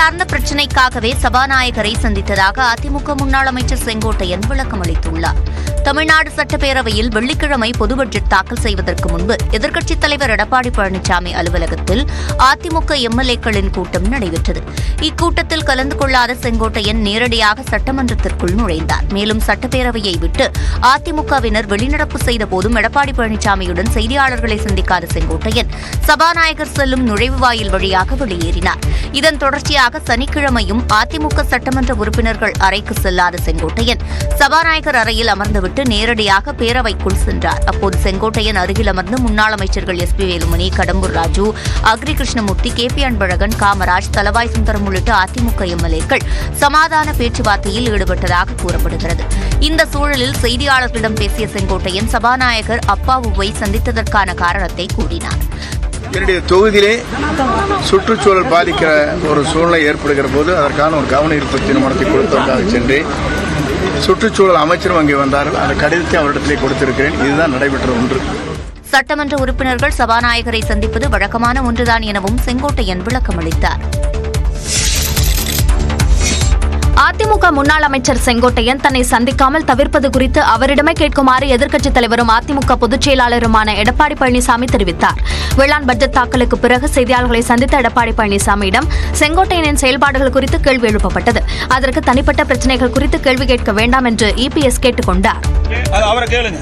சார்ந்த பிரச்சினைக்காகவே சபாநாயகரை சந்தித்ததாக அதிமுக முன்னாள் அமைச்சர் செங்கோட்டையன் விளக்கம் அளித்துள்ளார். தமிழ்நாடு சட்டப்பேரவையில் வெள்ளிக்கிழமை பொது பட்ஜெட் தாக்கல் செய்வதற்கு முன்பு எதிர்க்கட்சித் தலைவர் எடப்பாடி பழனிசாமி அலுவலகத்தில் அதிமுக எம்எல்ஏக்களின் கூட்டம் நடைபெற்றது. இக்கூட்டத்தில் கலந்து கொள்ளாத செங்கோட்டையன் நேரடியாக சட்டமன்றத்திற்குள் நுழைந்தார். மேலும் சட்டப்பேரவையை விட்டு அதிமுகவினர் வெளிநடப்பு செய்த போதும் எடப்பாடி பழனிசாமியுடன் செய்தியாளர்களை சந்திக்காத செங்கோட்டையன் சபாநாயகர் செல்லும் நுழைவு வாயில் வழியாக வெளியேறினார். இதன் தொடர்ச்சியாக சனிக்கிழமையும் அதிமுக சட்டமன்ற உறுப்பினர்கள் அறைக்கு செல்லாத செங்கோட்டையன். சபாநாயகர் அறையில் அமர்ந்துவிட்டு நேரடியாக பேரவைக்குள் சென்றார். அப்போது செங்கோட்டையன் அருகில் அமர்ந்து முன்னாள் அமைச்சர்கள் S P Velumani Kadambur Raju Agri Krishnamurthy K P Anbazhagan Kamaraj Thalavai Sundaram உள்ளிட்ட அதிமுக எம்எல்ஏக்கள் சமாதான பேச்சுவார்த்தையில் ஈடுபட்டதாக கூறப்படுகிறது. இந்த சூழலில் செய்தியாளர்களிடம் பேசிய செங்கோட்டையன் சபாநாயகர் அப்பாவுவை சந்தித்ததற்கான காரணத்தை கூறினார். என்னுடைய தொகுதியிலே சுற்றுச்சூழல் பாதிக்கிற ஒரு சூழ்நிலை ஏற்படுகிற போது அதற்கான ஒரு கவன ஈர்ப்பு தீர்மானத்தை கொடுத்ததற்காக சென்றேன். சுற்றுச்சூழல் அமைச்சரும் அங்கே வந்தார்கள். அந்த கடிதத்தை அவரிடத்திலே கொடுத்திருக்கிறேன். இதுதான் நடைபெற்ற ஒன்று. சட்டமன்ற உறுப்பினர்கள் சபாநாயகரை சந்திப்பது வழக்கமான ஒன்றுதான் எனவும் செங்கோட்டையன் விளக்கமளித்தார். அதிமுக முன்னாள் அமைச்சர் செங்கோட்டையன் தன்னை சந்திக்காமல் தவிர்ப்பது குறித்து அவரிடமே கேட்குமாறு எதிர்க்கட்சித் தலைவரும் அதிமுக பொதுச் செயலாளருமான எடப்பாடி பழனிசாமி தெரிவித்தார். வேளாண் பட்ஜெட் தாக்கலுக்கு பிறகு செய்தியாளர்களை சந்தித்த எடப்பாடி பழனிசாமியிடம் செங்கோட்டையனின் செயல்பாடுகள் குறித்து கேள்வி எழுப்பப்பட்டது. அதற்கு தனிப்பட்ட பிரச்சனைகள் குறித்து கேள்வி கேட்க வேண்டாம் என்று இபிஎஸ் கேட்டுக் கொண்டார். அவரை கேளுங்க.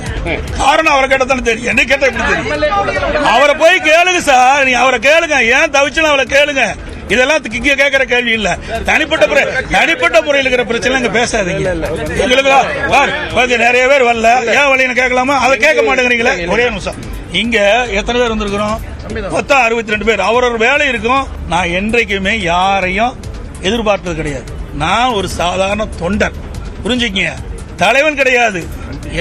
காரணம் அவரை தெரியும். என்ன எப்படி தெரியும்? அவரை போய் கேளுங்க சார். நீ அவரை கேளுங்க. ஏன் தவிச்சு அவரை கேளுங்க. இதெல்லாம் இங்க கேட்கிற கேள்வி இல்ல. தனிப்பட்ட முறை தனிப்பட்ட முறையில் இருக்கிற பிரச்சனை இங்க பேசாதீங்க. பாருங்க, நிறைய பேர் வரல. ஏன் வழின்னு கேட்கலாமா? அதை கேட்க மாட்டேங்கிறீங்களே? ஒரே நிமிஷம். இங்க எத்தனை பேர் வந்திருக்கிறோம்? மொத்தம் அறுபத்தி ரெண்டு பேர் அவரவர் வேலை இருக்கும். நான் என்றைக்குமே யாரையும் எதிர்பார்த்தது கிடையாது. நான் ஒரு சாதாரண தொண்டர். புரிஞ்சுக்கங்க? தலைவன் கிடையாது.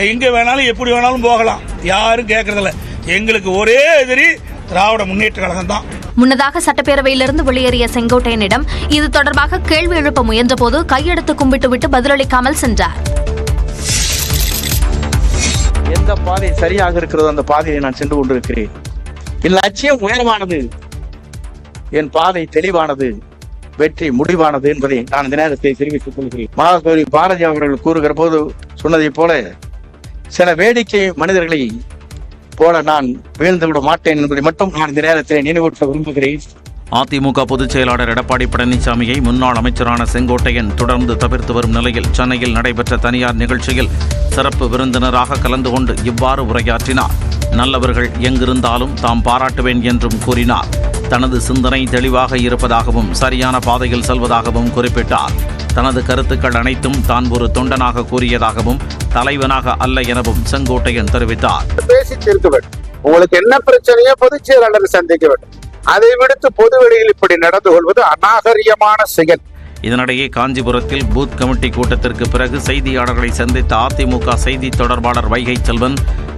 எங்க வேணாலும் எப்படி வேணாலும் போகலாம். யாரும் கேட்கறதில்ல எங்களுக்கு ஒரே எதிரி திராவிட முன்னேற்ற கழகம் தான் முன்னதாக சட்டப்பேரவையிலிருந்து வெளியேறிய செங்கோட்டையனிடம் இது தொடர்பாக கேள்வி எழுப்ப முயன்றபோது கையெடுத்து கும்பிட்டுவிட்டு பதிலளிக்காமல் சென்றார். எந்த பாதை சரியாக இருக்கிறதோ அந்த பாதையை நான் சென்று கொண்டிருக்கிறேன். என் லட்சியம் உயரமானது என் பாதை தெளிவானது. வெற்றி முடிவானது என்பதை நான் இந்த நேரத்தை தெரிவித்துக் கொள்கிறேன். மகாகவி பாரதி அவர்கள் கூறுகிற போது சொன்னதைப் போல சில வேடிக்கை மனிதர்களை போல நான் வீழ்ந்து விட மாட்டேன் என்பதை மட்டும் நான் இந்த நேரத்தில் நினைவூட்ட விரும்புகிறேன். அதிமுக பொதுச் செயலாளர் எடப்பாடி பழனிசாமியை முன்னாள் அமைச்சரான செங்கோட்டையன் தொடர்ந்து தவிர்த்து வரும் நிலையில் சென்னையில் நடைபெற்ற தனியார் நிகழ்ச்சியில் சிறப்பு விருந்தினராக கலந்து கொண்டு இவ்வாறு உரையாற்றினார். நல்லவர்கள் எங்கிருந்தாலும் தாம் பாராட்டுவேன் என்றும் கூறினார். தனது சிந்தனை தெளிவாக இருப்பதாகவும் சரியான பாதையில் செல்வதாகவும் குறிப்பிட்டார். தனது கருத்துக்கள் அனைத்தும் தான் ஒரு தொண்டனாக கூறியதாகவும் தலைவனாக அல்ல எனவும் செங்கோட்டையன் தெரிவித்தார். பேசி தீர்க்க வேண்டும். உங்களுக்கு என்ன பிரச்சனையோ பொதுச் செயலாளரை சந்திக்க வேண்டும். அதை விடுத்து பொது வெளியில் இப்படி நடந்து கொள்வது அநாகரியமான செயல். இதனிடையே காஞ்சிபுரத்தில் பூத் கமிட்டி கூட்டத்திற்கு பிறகு செய்தியாளர்களை சந்தித்த அதிமுக செய்தி தொடர்பாளர் வைகை செல்வன்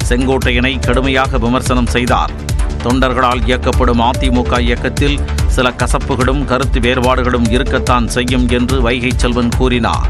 செங்கோட்டையனை கடுமையாக விமர்சனம் செய்தார். தொண்டர்களால் இயக்கப்படும் அதிமுக இயக்கத்தில் சில கசப்புகளும் கருத்து வேறுபாடுகளும் இருக்கத்தான் செய்யும் என்று வைகை செல்வன் கூறினார்.